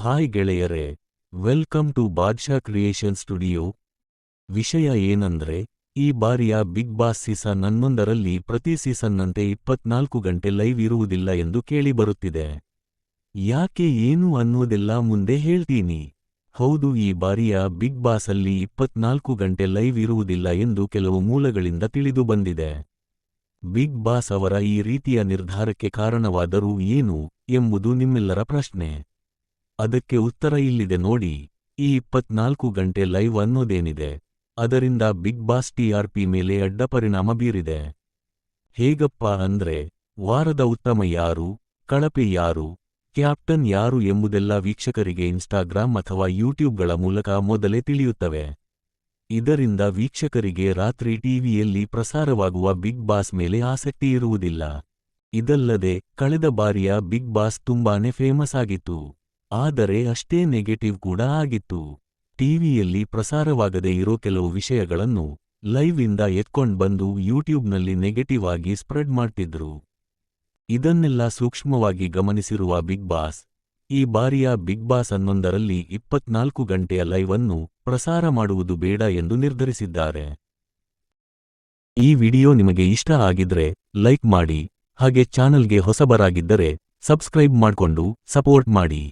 Hi ಗೆಳೆಯರೇ, welcome to Badshah creation studio. ವಿಷಯ ಏನಂದ್ರೆ, ಈ ಬಾರಿಯ ಬಿಗ್ ಬಾಸ್ ಸೀಸನ್ ಹನ್ನೊಂದರಲ್ಲಿ ಪ್ರತಿ ಸೀಸನ್ನಂತೆ ಇಪ್ಪತ್ನಾಲ್ಕು ಗಂಟೆ ಲೈವ್ ಇರುವುದಿಲ್ಲ ಎಂದು ಕೇಳಿಬರುತ್ತಿದೆ. ಯಾಕೆ ಏನು ಅನ್ನೋದೆಲ್ಲ ಮುಂದೆ ಹೇಳ್ತೀನಿ. ಹೌದು, ಈ ಬಾರಿಯ ಬಿಗ್ ಬಾಸ್ ಅಲ್ಲಿ ಇಪ್ಪತ್ನಾಲ್ಕು ಗಂಟೆ ಲೈವ್ ಇರುವುದಿಲ್ಲ ಎಂದು ಕೆಲವು ಮೂಲಗಳಿಂದ ತಿಳಿದು ಬಂದಿದೆ. ಬಿಗ್ ಬಾಸ್ ಅವರ ಈ ರೀತಿಯ ನಿರ್ಧಾರಕ್ಕೆ ಕಾರಣವಾದರೂ ಏನು ಎಂಬುದು ನಿಮ್ಮೆಲ್ಲರ ಪ್ರಶ್ನೆ. ಅದಕ್ಕೆ ಉತ್ತರ ಇಲ್ಲಿದೆ ನೋಡಿ. ಈ ಇಪ್ಪತ್ನಾಲ್ಕು ಗಂಟೆ ಲೈವ್ ಅನ್ನೋದೇನಿದೆ? ಅದರಿಂದ ಬಿಗ್ ಬಾಸ್ ಟಿಆರ್ಪಿ ಮೇಲೆ ಅಡ್ಡ ಪರಿಣಾಮ ಬೀರಿದೆ. ಹೇಗಪ್ಪ ಅಂದ್ರೆ, ವಾರದ ಉತ್ತಮ ಯಾರು, ಕಳಪೆ ಯಾರು, ಕ್ಯಾಪ್ಟನ್ ಯಾರು ಎಂಬುದೆಲ್ಲ ವೀಕ್ಷಕರಿಗೆ ಇನ್ಸ್ಟಾಗ್ರಾಮ್ ಅಥವಾ ಯೂಟ್ಯೂಬ್ಗಳ ಮೂಲಕ ಮೊದಲೇ ತಿಳಿಯುತ್ತವೆ. ಇದರಿಂದ ವೀಕ್ಷಕರಿಗೆ ರಾತ್ರಿ ಟಿವಿಯಲ್ಲಿ ಪ್ರಸಾರವಾಗುವ ಬಿಗ್ ಬಾಸ್ ಮೇಲೆ ಆಸಕ್ತಿ ಇರುವುದಿಲ್ಲ. ಇದಲ್ಲದೆ, ಕಳೆದ ಬಾರಿಯ ಬಿಗ್ ಬಾಸ್ ತುಂಬಾನೇ ಫೇಮಸ್ ಆಗಿತ್ತು. ಆದರೆ ಅಷ್ಟೇ ನೆಗೆಟಿವ್ ಕೂಡ ಆಗಿತ್ತು. ಟಿವಿಯಲ್ಲಿ ಪ್ರಸಾರವಾಗದೇ ಇರೋ ಕೆಲವು ವಿಷಯಗಳನ್ನು ಲೈವ್ ಇಂದ ಎತ್ಕೊಂಡ್ ಬಂದು ಯೂಟ್ಯೂಬ್ನಲ್ಲಿ ನೆಗೆಟಿವ್ ಆಗಿ ಸ್ಪ್ರೆಡ್ ಮಾಡ್ತಿದ್ರು. ಇದನ್ನೆಲ್ಲ ಸೂಕ್ಷ್ಮವಾಗಿ ಗಮನಿಸಿರುವ ಬಿಗ್ ಬಾಸ್ ಈ ಬಾರಿಯ ಬಿಗ್ ಬಾಸ್ ಹನ್ನೊಂದರಲ್ಲಿ ಇಪ್ಪತ್ನಾಲ್ಕು ಗಂಟೆಯ ಲೈವ್ ಅನ್ನು ಪ್ರಸಾರ ಮಾಡುವುದು ಬೇಡ ಎಂದು ನಿರ್ಧರಿಸಿದ್ದಾರೆ. ಈ ವಿಡಿಯೋ ನಿಮಗೆ ಇಷ್ಟ ಆಗಿದ್ರೆ ಲೈಕ್ ಮಾಡಿ, ಹಾಗೆ ಚಾನಲ್ಗೆ ಹೊಸಬರಾಗಿದ್ದರೆ ಸಬ್ಸ್ಕ್ರೈಬ್ ಮಾಡ್ಕೊಂಡು ಸಪೋರ್ಟ್ ಮಾಡಿ.